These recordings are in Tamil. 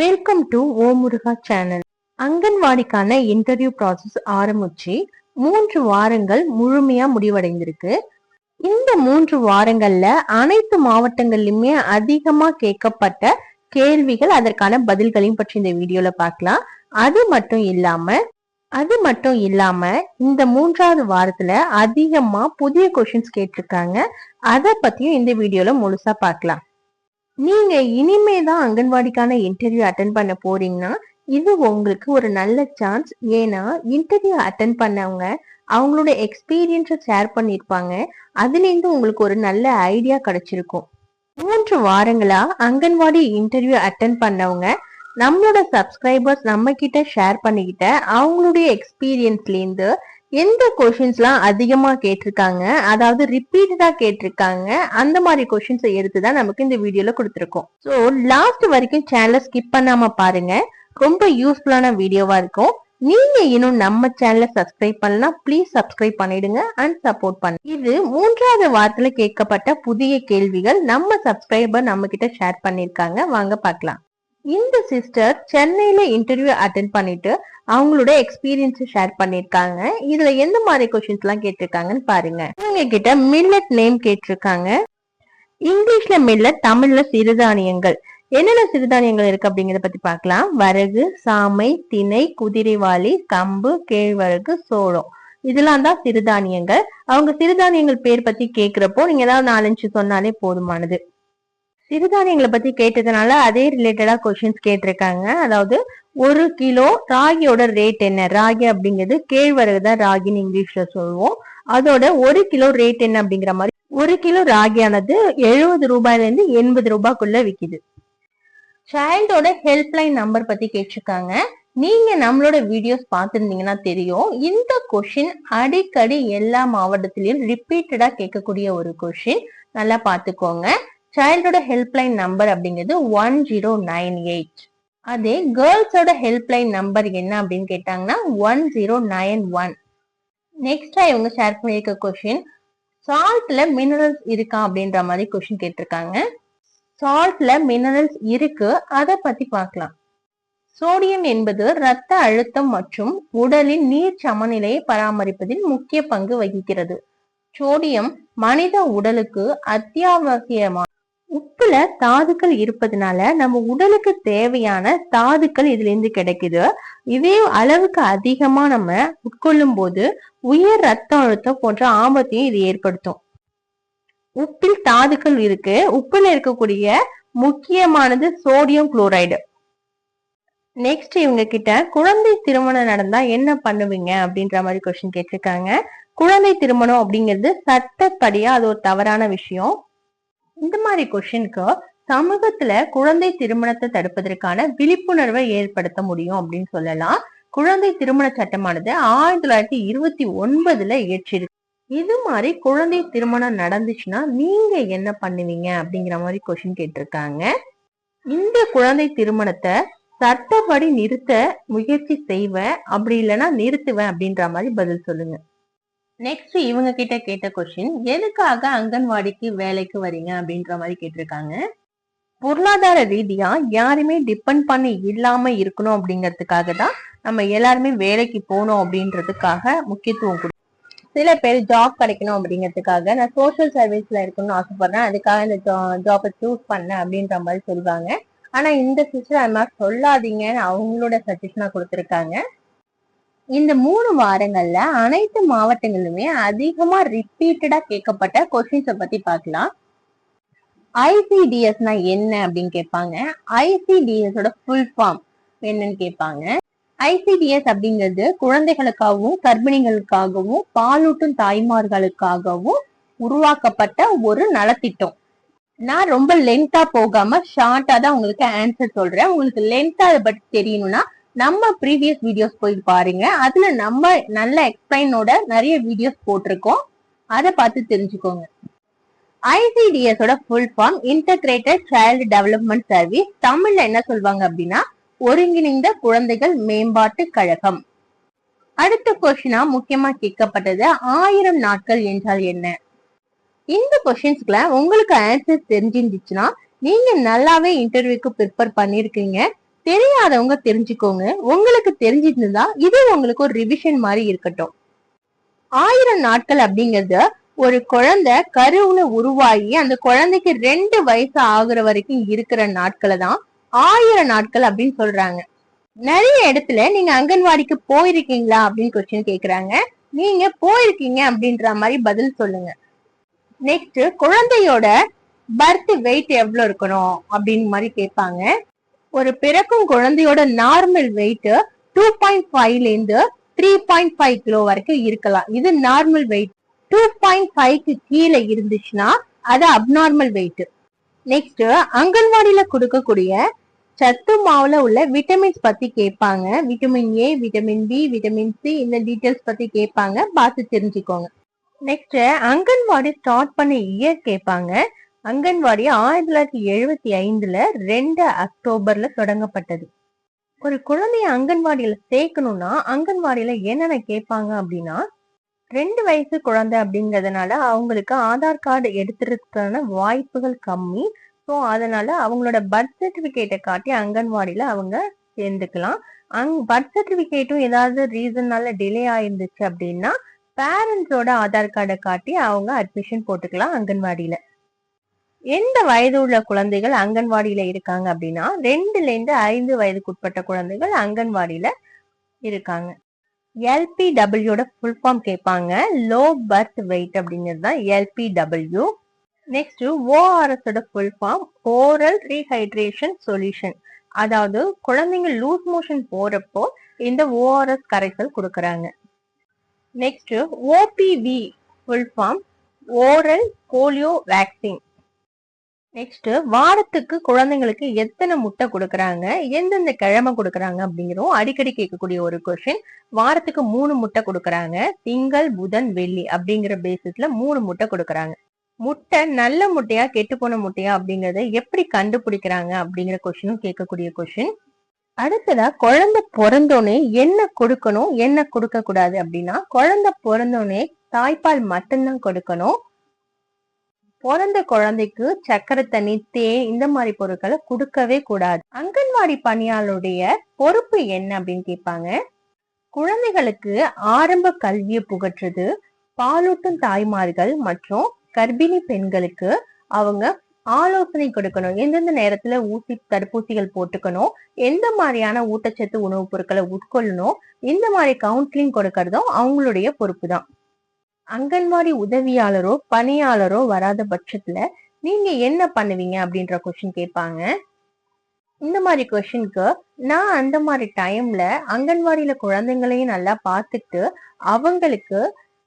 Welcome to O Muruga channel அங்கன்வாடிக்கான interview process ஆரம்பிச்சு மூன்று வாரங்கள் முழுமையா முடிவடைந்திருக்கு. இந்த மூன்று வாரங்கள்ல அனைத்து மாவட்டங்கள்லயுமே அதிகமா கேட்கப்பட்ட கேள்விகள் அதற்கான பதில்களையும் பற்றி இந்த வீடியோல பார்க்கலாம். அது மட்டும் இல்லாம அது மட்டும் இல்லாம இந்த மூன்றாவது வாரத்துல அதிகமா புதிய கொஷின்ஸ் கேட்டிருக்காங்க. அதை பத்தியும் இந்த வீடியோல முழுசா பார்க்கலாம். நீங்க இனிமே தான் அங்கன்வாடிக்கான இன்டர்வியூ அட்டன் பண்ண போறீங்கன்னா இது உங்களுக்கு ஒரு நல்ல சான்ஸ் ஏன்னா இன்டர்வியூ அட்டன் பண்ணவங்க அவங்களோட எக்ஸ்பீரியன்ஸை ஷேர் பண்ணியிருப்பாங்க. அதுலேருந்து உங்களுக்கு ஒரு நல்ல ஐடியா கிடைச்சிருக்கும். மூன்று வாரங்களா அங்கன்வாடி இன்டர்வியூ அட்டன் பண்ணவங்க நம்மளோட சப்ஸ்கிரைபர்ஸ் நம்ம கிட்ட ஷேர் பண்ணிக்கிட்ட அவங்களுடைய எக்ஸ்பீரியன்ஸ்லேருந்து எந்த கொஷின்ஸ்லாம் அதிகமாக கேட்டிருக்காங்க? அதாவது ரிப்பீட்டடாக கேட்டிருக்காங்க. அந்த மாதிரி கொஷின்ஸை எடுத்து தான் நமக்கு இந்த வீடியோவில் கொடுத்துருக்கோம். ஸோ லாஸ்ட் வரைக்கும் சேனலை ஸ்கிப் பண்ணாமல் பாருங்க. ரொம்ப யூஸ்ஃபுல்லான வீடியோவாக இருக்கும். நீங்க இன்னும் நம்ம சேனலை சப்ஸ்கிரைப் பண்ணலாம் ப்ளீஸ் சப்ஸ்கிரைப் பண்ணிடுங்க அண்ட் சப்போர்ட் பண்ணு. இது மூன்றாவது வாரத்துல கேட்கப்பட்ட புதிய கேள்விகள் நம்ம சப்ஸ்கிரைபர் நம்ம கிட்ட ஷேர் பண்ணிருக்காங்க. வாங்க பார்க்கலாம். இந்த சிஸ்டர் சென்னையில இன்டர்வியூ அட்டென்ட் பண்ணிட்டு அவங்களோட எக்ஸ்பீரியன்ஸ் ஷேர் பண்ணிருக்காங்க இதுல எந்த மாதிரி கொஸ்டின்ஸ் எல்லாம் கேட்டிருக்காங்கன்னு பாருங்க. இவங்க கிட்ட மில்லட் நேம் கேட்டிருக்காங்க. இங்கிலீஷ்ல மில்லட் தமிழ்ல சிறுதானியங்கள். என்னென்ன சிறுதானியங்கள் இருக்கு அப்படிங்கறத பத்தி பார்க்கலாம். வரகு சாமை திணை குதிரைவாளி கம்பு கேழ்வரகு சோளம். இதெல்லாம் தான் சிறுதானியங்கள். அவங்க சிறுதானியங்கள் பேர் பத்தி கேக்குறப்போ நீங்க ஏதாவது நாலஞ்சு சொன்னாலே போதுமானது. சிறுதானியங்களை பத்தி கேட்டதுனால அதே ரிலேட்டடா கொஸ்டின்ஸ் கேட்டிருக்காங்க. அதாவது ஒரு கிலோ ராகியோட ரேட் என்ன? ராகி அப்படிங்கிறது கேழ்வரகு தான் ராகின்னு இங்கிலீஷ்ல சொல்லுவோம். அதோட ஒரு கிலோ ரேட் என்ன அப்படிங்கிற மாதிரி ஒரு கிலோ ராகியானது எழுபது ரூபாயில இருந்து எண்பது ரூபாய்க்குள்ள விக்குது. சைல்டோட ஹெல்ப்லைன் நம்பர் பத்தி கேட்டிருக்காங்க. நீங்க நம்மளோட வீடியோஸ் பார்த்துருந்தீங்கன்னா தெரியும். இந்த கொஷின் அடிக்கடி எல்லா மாவட்டத்திலையும் ரிப்பீட்டடா கேட்கக்கூடிய ஒரு கொஷின் நல்லா பார்த்துக்கோங்க. சைல்டோட ஹெல்ப்லைன் நம்பர் அப்படிங்கிறது ஒன் ஜீரோ நைன் எயிட் அதே கேர்ள்ஸோட ஹெல்ப்லைன் நம்பர் என்ன அப்படின்னு கேட்டாங்கன்னா ஒன் ஜீரோ நைன் ஒன் நெக்ஸ்டா இவங்க ஷேர் பண்ணியிருக்க கொஷின் சால்ட்ல மினரல்ஸ் இருக்கா அப்படின்ற மாதிரி கொஷின் கேட்டிருக்காங்க. சால்ட்ல மினரல்ஸ் இருக்கு அதை பத்தி பார்க்கலாம். சோடியம் என்பது இரத்த அழுத்தம் மற்றும் உடலின் நீர் சமநிலையை பராமரிப்பதில் முக்கிய பங்கு வகிக்கிறது. சோடியம் மனித உடலுக்கு அத்தியாவசியமான உப்புல தாதுக்கள் இருப்பதனால நம்ம உடலுக்கு தேவையான தாதுக்கள் இதுல இருந்து கிடைக்குது. இதே அளவுக்கு அதிகமா நம்ம உட்கொள்ளும் போது உயர் ரத்த அழுத்தம் போன்ற ஆபத்தையும் இது ஏற்படுத்தும். உப்பில் தாதுக்கள் இருக்கு. உப்புல இருக்கக்கூடிய முக்கியமானது சோடியம் குளோரைடு. நெக்ஸ்ட் இவங்க கிட்ட குழந்தை திருமணம் நடந்தா என்ன பண்ணுவீங்க? அப்படின்ற மாதிரி கொஸ்டின் கேட்டிருக்காங்க. குழந்தை திருமணம் அப்படிங்கிறது சட்டப்படியா அது ஒரு தவறான விஷயம். இந்த மாதிரி கொஷினுக்கு சமூகத்துல குழந்தை திருமணத்தை தடுப்பதற்கான விழிப்புணர்வை ஏற்படுத்த முடியும் அப்படின்னு சொல்லலாம். குழந்தை திருமண சட்டமானது ஆயிரத்தி தொள்ளாயிரத்தி இருபத்தி ஒன்பதுல இயற்றிருக்கு. இது மாதிரி குழந்தை திருமணம் நடந்துச்சுன்னா நீங்க என்ன பண்ணுவீங்க அப்படிங்கிற மாதிரி கொஸ்டின் கேட்டிருக்காங்க. இந்த குழந்தை திருமணத்தை சட்டப்படி நிறுத்த முயற்சி செய்வேன் அப்படி இல்லைன்னா நிறுத்துவேன் அப்படின்ற மாதிரி பதில் சொல்லுங்க. நெக்ஸ்ட் இவங்க கிட்ட கேட்ட கொஸ்டின் எதுக்காக அங்கன்வாடிக்கு வேலைக்கு வரீங்க அப்படின்ற மாதிரி கேட்டிருக்காங்க. பொருளாதார ரீதியா யாருமே டிபெண்ட் பண்ணி இல்லாம இருக்கணும் அப்படிங்கிறதுக்காக தான் நம்ம எல்லாருமே வேலைக்கு போகணும் அப்படின்றதுக்காக முக்கியத்துவம் கொடு சில பேர் ஜாப் கிடைக்கணும் அப்படிங்கிறதுக்காக நான் சோஷியல் சர்வீஸ்ல இருக்கணும்னு ஆசைப்படுறேன். அதுக்காக இந்த ஜாபை சூஸ் பண்ணேன் அப்படின்ற மாதிரி சொல்லுவாங்க. ஆனா இந்த சிஸ்டர் அது மாதிரி சொல்லாதீங்கன்னு அவங்களோட சஜஷனா கொடுத்துருக்காங்க. இந்த மூணு வாரங்கள்ல அனைத்து மாவட்டங்களிலுமே அதிகமா ரிப்பீட்டடா கேட்கப்பட்ட கொஸ்டின்ஸை பத்தி பார்க்கலாம். ஐசிடிஎஸ்னா என்ன அப்படின்னு கேட்பாங்க. ஐசிடிஎஸோட ஃபுல் ஃபார்ம் என்னன்னு கேட்பாங்க. ஐசிடிஎஸ் அப்படிங்கிறது குழந்தைகளுக்காகவும் கர்ப்பிணிகளுக்காகவும் பாலூட்டும் தாய்மார்களுக்காகவும் உருவாக்கப்பட்ட ஒரு நலத்திட்டம். நான் ரொம்ப லென்த்தா போகாம ஷார்ட்டா தான் உங்களுக்கு ஆன்சர் சொல்றேன். உங்களுக்கு லென்த்தா அதை பற்றி தெரியணும்னா நம்ம ப்ரீவியஸ் வீடியோஸ் போய் பாருங்க. அதுல நம்ம நல்ல எக்ஸ்பிளைனோட நிறைய வீடியோஸ் போட்டிருக்கோம். அதை பார்த்து தெரிஞ்சுக்கோங்க. ஐசிடிஎஸோட full form integrated child development service தமிழ்ல என்ன சொல்லுவாங்க அப்படின்னா ஒருங்கிணைந்த குழந்தைகள் மேம்பாட்டு கழகம். அடுத்த கொஸ்டினா முக்கியமா கேட்கப்பட்டது ஆயிரம் நாட்கள் என்றால் என்ன? இந்த கொஸ்டின்ஸ்க்குல உங்களுக்கு ஆன்சர் தெரிஞ்சிருந்துச்சுன்னா நீங்க நல்லாவே இன்டர்வியூக்கு ப்ரிப்பேர் பண்ணிருக்கீங்க. தெரியாதவங்க தெரிஞ்சுக்கோங்க. உங்களுக்கு தெரிஞ்சிருந்தா இது உங்களுக்கு ஒரு ரிவிஷன் மாதிரி இருக்கட்டும். ஆயிரம் நாட்கள் அப்படிங்கறது ஒரு குழந்தை கருவுல உருவாகி அந்த குழந்தைக்கு ரெண்டு வயசு ஆகுற வரைக்கும் இருக்கிற நாட்களை தான் ஆயிரம் நாட்கள் அப்படின்னு சொல்றாங்க. நிறைய இடத்துல நீங்க அங்கன்வாடிக்கு போயிருக்கீங்களா அப்படின்னு கொஸ்டின் கேக்குறாங்க. நீங்க போயிருக்கீங்க அப்படின்ற மாதிரி பதில் சொல்லுங்க. நெக்ஸ்ட் குழந்தையோட பர்த் வெயிட் எவ்வளவு இருக்கணும் அப்படின்னு மாதிரி கேட்பாங்க. ஒரு பிறக்கும் குழந்தையோட நார்மல் வெயிட் டூ பாயிண்ட் ஃபைவ்ல இருந்து த்ரீ பாயிண்ட் ஃபைவ் கிலோ வரைக்கும் இருக்கலாம். இது நார்மல் வெயிட் டூ பாயிண்ட் ஃபைவ்க்கு கீழே இருந்துச்சுன்னா அது அப்நார்மல் வெயிட் நெக்ஸ்ட் அங்கன்வாடியில கொடுக்கக்கூடிய சத்து மாவுல உள்ள விட்டமின்ஸ் பத்தி கேட்பாங்க. Vitamin A vitamin B vitamin C இந்த டீட்டெயில்ஸ் பத்தி கேட்பாங்க. பார்த்து தெரிஞ்சுக்கோங்க. நெக்ஸ்ட் அங்கன்வாடி ஸ்டார்ட் பண்ண இயர் கேட்பாங்க. அங்கன்வாடி ஆயிரத்தி தொள்ளாயிரத்தி எழுபத்தி ஐந்துல ரெண்டு அக்டோபர்ல தொடங்கப்பட்டது. ஒரு குழந்தைய அங்கன்வாடியில சேர்க்கணும்னா அங்கன்வாடியில என்னென்ன கேட்பாங்க அப்படின்னா ரெண்டு வயசு குழந்தை அப்படிங்கிறதுனால அவங்களுக்கு ஆதார் கார்டு எடுத்துறதுக்கான வாய்ப்புகள் கம்மி. ஸோ அதனால அவங்களோட பர்த் சர்டிபிகேட்டை காட்டி அங்கன்வாடியில அவங்க சேர்ந்துக்கலாம். அங் பர்த் சர்டிபிகேட்டும் ஏதாவது ரீசன்னால டிலே ஆயிருந்துச்சு அப்படின்னா பேரண்ட்ஸோட ஆதார் கார்டை காட்டி அவங்க அட்மிஷன் போட்டுக்கலாம் அங்கன்வாடியில. எந்த வயது உள்ள குழந்தைகள் அங்கன்வாடியில இருக்காங்க அப்படின்னா ரெண்டுல இருந்து ஐந்து வயதுக்குட்பட்ட குழந்தைகள் அங்கன்வாடியில இருக்காங்க. எல்பிடபிள்யூட ஃபுல் ஃபார்ம் கேட்பாங்க லோ பர்த் வெயிட் அப்படிங்கிறது தான் LBW next ஓஆர்எஸோட full form oral rehydration solution அதாவது குழந்தைங்க லூஸ் மோஷன் போறப்போ இந்த ஓஆர்எஸ் கரைசல் கொடுக்கறாங்க. Next OPV full form oral polio vaccine next வாரத்துக்கு குழந்தைங்களுக்கு எத்தனை முட்டை கொடுக்கறாங்க? எந்தெந்த கிழமை கொடுக்கறாங்க அப்படிங்கிறோம் அடிக்கடி கேட்கக்கூடிய ஒரு கொஸ்டின் வாரத்துக்கு மூணு முட்டை கொடுக்கறாங்க. திங்கள் புதன் வெள்ளி அப்படிங்கிற பேசிஸ்ல மூணு முட்டை கொடுக்கறாங்க. முட்டை நல்ல முட்டையா கெட்டு போன முட்டையா அப்படிங்கறத எப்படி கண்டுபிடிக்கிறாங்க அப்படிங்கிற கொஸ்டினும் கேட்கக்கூடிய கொஸ்டின் அடுத்ததா குழந்தை பிறந்தோடனே என்ன கொடுக்கணும் என்ன கொடுக்க கூடாது அப்படின்னா குழந்தை பிறந்தோடனே தாய்ப்பால் மட்டும்தான் கொடுக்கணும். பிறந்த குழந்தைக்கு சக்கரை தண்ணி தேன் இந்த மாதிரி பொருட்களை கொடுக்கவே கூடாது. அங்கன்வாடி பணியாளருடைய பொறுப்பு என்ன அப்படின்னு கேட்பாங்க? குழந்தைகளுக்கு ஆரம்ப கல்வியை புகற்றுது. பாலூட்டும் தாய்மார்கள் மற்றும் கர்ப்பிணி பெண்களுக்கு அவங்க ஆலோசனை கொடுக்கணும். எந்தெந்த நேரத்துல ஊசி தடுப்பூசிகள் போட்டுக்கணும். எந்த மாதிரியான ஊட்டச்சத்து உணவுப் பொருட்களை உட்கொள்ளணும். இந்த மாதிரி கவுன்சிலிங் கொடுக்கறதும் அவங்களுடைய பொறுப்பு தான் அங்கன்வாடி உதவியாளரோ பணியாளரோ வராத பட்சத்துல நீங்க என்ன பண்ணுவீங்க அப்படின்ற கொஸ்டின் கேட்பாங்க. இந்த மாதிரி கொஸ்டினுக்கு நான் அந்த மாதிரி டைம்ல அங்கன்வாடியில குழந்தைங்களையும் நல்லா பார்த்துட்டு அவங்களுக்கு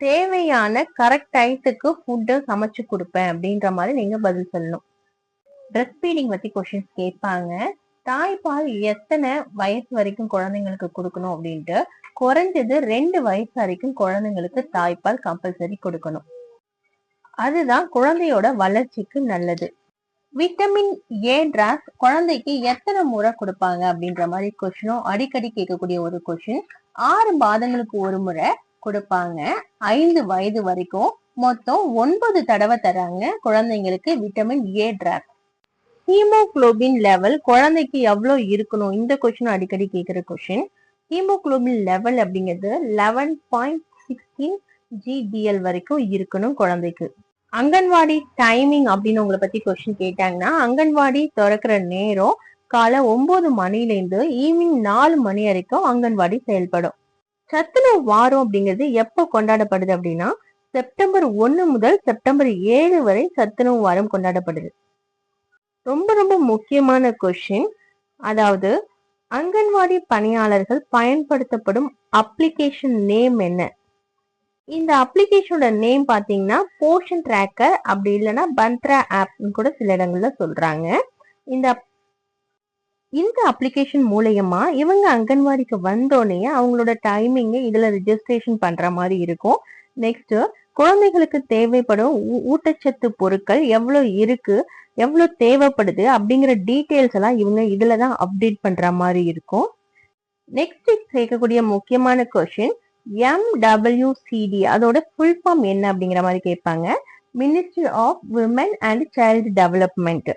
தேவையான கரெக்ட் டயத்துக்கு ஃபுட்டை சமைச்சு கொடுப்பேன் அப்படின்ற மாதிரி நீங்க பதில் சொல்லணும். ட்ரெஸ் ஃபீடிங் பத்தி கொஷின்ஸ் கேட்பாங்க. தாய்ப்பால் எத்தனை வயசு வரைக்கும் குழந்தைங்களுக்கு கொடுக்கணும் அப்படின்ட்டு குறைஞ்சது ரெண்டு வயசு வரைக்கும் குழந்தைங்களுக்கு தாய்ப்பால் கம்பல்சரி கொடுக்கணும். அதுதான் குழந்தையோட வளர்ச்சிக்கு நல்லது. விட்டமின் ஏ டிராஸ் குழந்தைக்கு எத்தனை முறை கொடுப்பாங்க அப்படின்ற மாதிரி கொஸ்டினும் அடிக்கடி கேட்கக்கூடிய ஒரு கொஸ்டின் ஆறு மாதங்களுக்கு ஒரு முறை கொடுப்பாங்க. ஐந்து வயது வரைக்கும் மொத்தம் ஒன்பது தடவை தராங்க குழந்தைங்களுக்கு vitamin A drop haemoglobin level குழந்தைக்கு எவ்வளோ இருக்கணும்? இந்த கொஸ்டின் அடிக்கடி கேட்குற கொஸ்டின் ஹீமோகுளோபின் லெவல் அப்படிங்கிறது லெவன் பாயிண்ட் சிக்ஸ்டீன் ஜிடிஎல் வரைக்கும் இருக்கணும் குழந்தைக்கு. அங்கன்வாடி டைமிங் அப்படின்னு உங்களை பத்தி கொஸ்டின் கேட்டாங்கன்னா அங்கன்வாடி திறக்கிற நேரம் காலை ஒன்பது மணிலேருந்து ஈவினிங் நாலு மணி வரைக்கும் அங்கன்வாடி செயல்படும். சத்துணவு வாரம் அப்படிங்கிறது எப்போ கொண்டாடப்படுது அப்படின்னா செப்டம்பர் ஒன்று முதல் செப்டம்பர் ஏழு வரை சத்துணவு வாரம் கொண்டாடப்படுது. ரொம்ப ரொம்ப முக்கியமான கொஸ்டின் அதாவது அங்கன்வாடி பணியாளர்கள் பயன்படுத்தப்படும் அப்ளிகேஷன் நேம் என்ன? இந்த அப்ளிகேஷனோட நேம் பார்த்தீங்கன்னா போர்ஷன் ட்ராக்கர் அப்படி இல்லைன்னா பந்த்ரா ஆப்னு கூட சில இடங்கள்ல சொல்றாங்க. இந்த இந்த அப்ளிகேஷன் மூலயமா இவங்க அங்கன்வாடிக்கு வந்தோடனே அவங்களோட டைமிங்கை இதுல ரிஜிஸ்ட்ரேஷன் பண்ற மாதிரி இருக்கும். நெக்ஸ்ட் குழந்தைகளுக்கு தேவைப்படும் ஊ- ஊட்டச்சத்து பொருட்கள் எவ்வளவு இருக்கு எவ்வளவு தேவைப்படுது அப்படிங்கிற டீட்டெயில்ஸ் எல்லாம் இவங்க இதுல தான் அப்டேட் பண்ற மாதிரி இருக்கும். நெக்ஸ்ட் கேட்கக்கூடிய முக்கியமான கொஸ்டின் எம்டபிள்யூசிடி அதோட ஃபுல் ஃபார்ம் என்ன அப்படிங்கிற மாதிரி கேட்பாங்க. Ministry of women and child development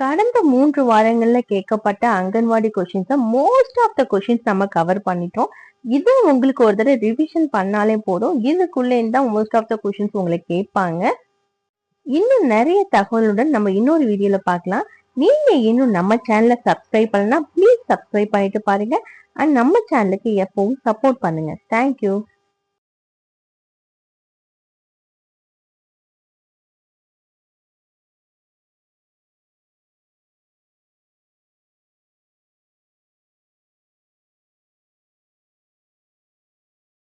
கடந்த மூன்று வாரங்கள்ல கேட்கப்பட்ட அங்கன்வாடி கொஷின்ஸை மோஸ்ட் ஆஃப் த கொஷின்ஸ் நம்ம கவர் பண்ணிட்டோம். இது உங்களுக்கு ஒரு தடவை ரிவிஷன் பண்ணாலே போதும். இதுக்குள்ளே தான் மோஸ்ட் ஆஃப் த கொஷின்ஸ் உங்களை கேட்பாங்க. இன்னும் நிறைய தகவலுடன் நம்ம இன்னொரு வீடியோல பார்க்கலாம். நீங்க இன்னும் நம்ம சேனலை சப்ஸ்கிரைப் பண்ணலாம் ப்ளீஸ் சப்ஸ்கிரைப் பண்ணிட்டு பாருங்க. அண்ட் நம்ம சேனலுக்கு எப்பவும் சப்போர்ட் பண்ணுங்க. தேங்க்யூ